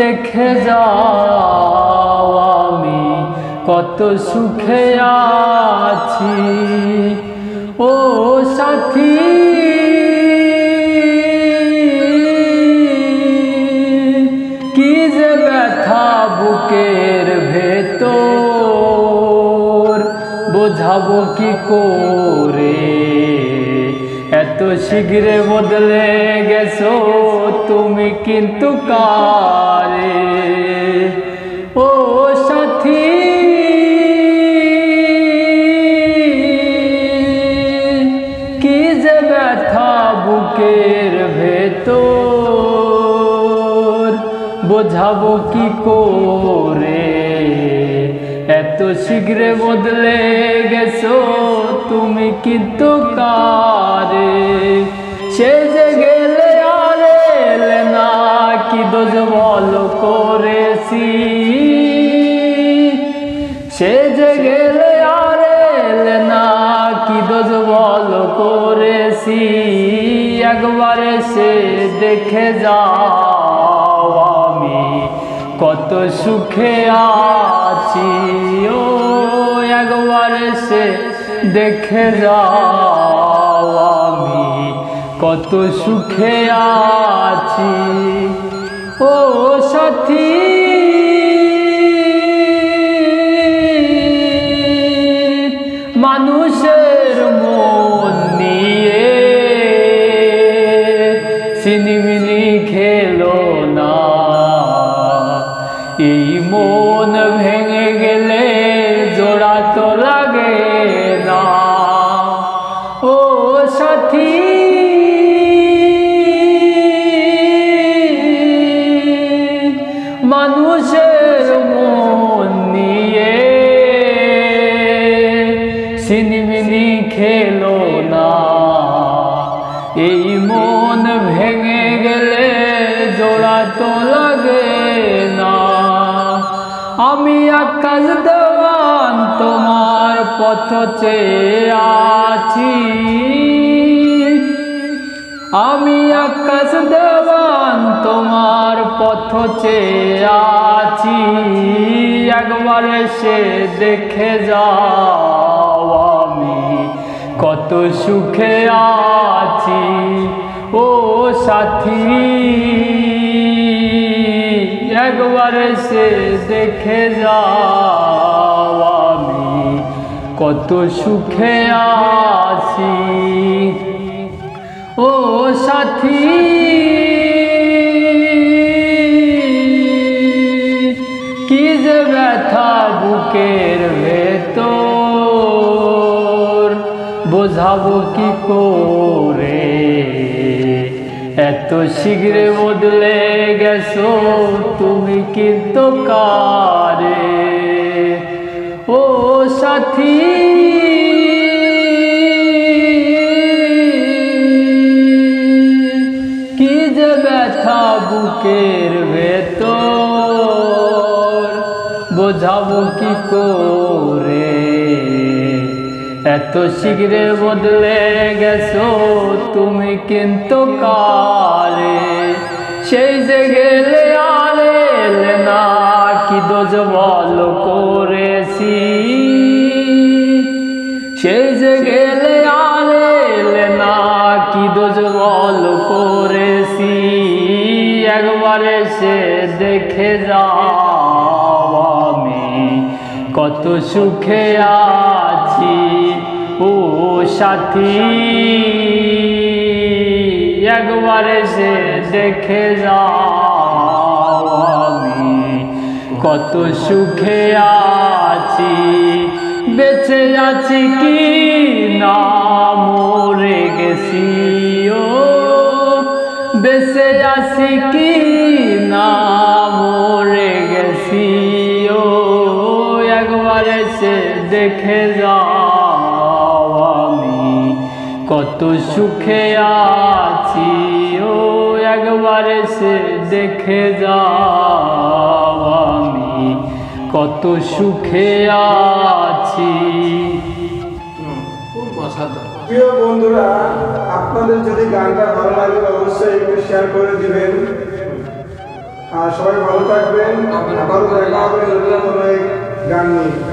দেখে যাও আমি, কত সুখে আছি। ও সাথী। কি যে ব্যথা বুকের ভেতর, বোঝাবো কি করে? শীঘ্রে বদলে গেছো তুমি কিন্তু কারে? ও সাথী। কি যে ব্যথা বুকের ভেতর? বোঝাবো কি করে? এত শীঘ্রে বদলে গেছো তুমি কিন্তু কারে? দেখে যাও আমি। কত সুখে আছি, ও একবারে সে দেখে যাও আমি। কত সুখে আছি, ও সাথী। মানুষের মন নিয়ে মন ভেঙে গেলে জোড়া তো লাগে না। ও সাথী, মানুষের মন নিয়ে সিনিমিনি খেলো না। পথ চেয়ে আছি। আমি আকাশ দেওয়ান, তোমার পথ চেয়ে আছি। একবার এসে দেখে যাও আমি কত সুখে আছি। ও সাথী, একবার এসে দেখে যাও। কত সুখে আছি। ও সাথী। কি যে ব্যথা বুকের ভেতর, বোঝাবো কি করে? এত শীঘ্রে বদলে গেছো তুমি কিন্তু কারে? ও সাথী। কি যে ব্যথা বুকের ভেতর, বোঝাবো কি করে? এত শীঘ্রে বদলে গেছো তুমি কিন্তু কারে গেলে আর এলে না, কি দোষ বল করেছি? সে দেখে যাও আমি, কত সুখে আছি ও সাথী। একবারে সে দেখে যাও আমি, কত সুখে আছি বেঁচে আছি কি না? মরে গেছি, ও। বেঁচে আছি কি না? মরে গেছি এসে দেখে যাও আমি। কত সুখে আছি, ও। একবার এসে দেখে যাও। কত সুখে আছি। প্রিয় বন্ধুরা আপনাদের যদি গানটা ভালো লাগে অবশ্যই একটু শেয়ার করে দিবেন। আর সবাই ভালো থাকবেন। আবারও দেখা হবে নতুন গান নিয়ে।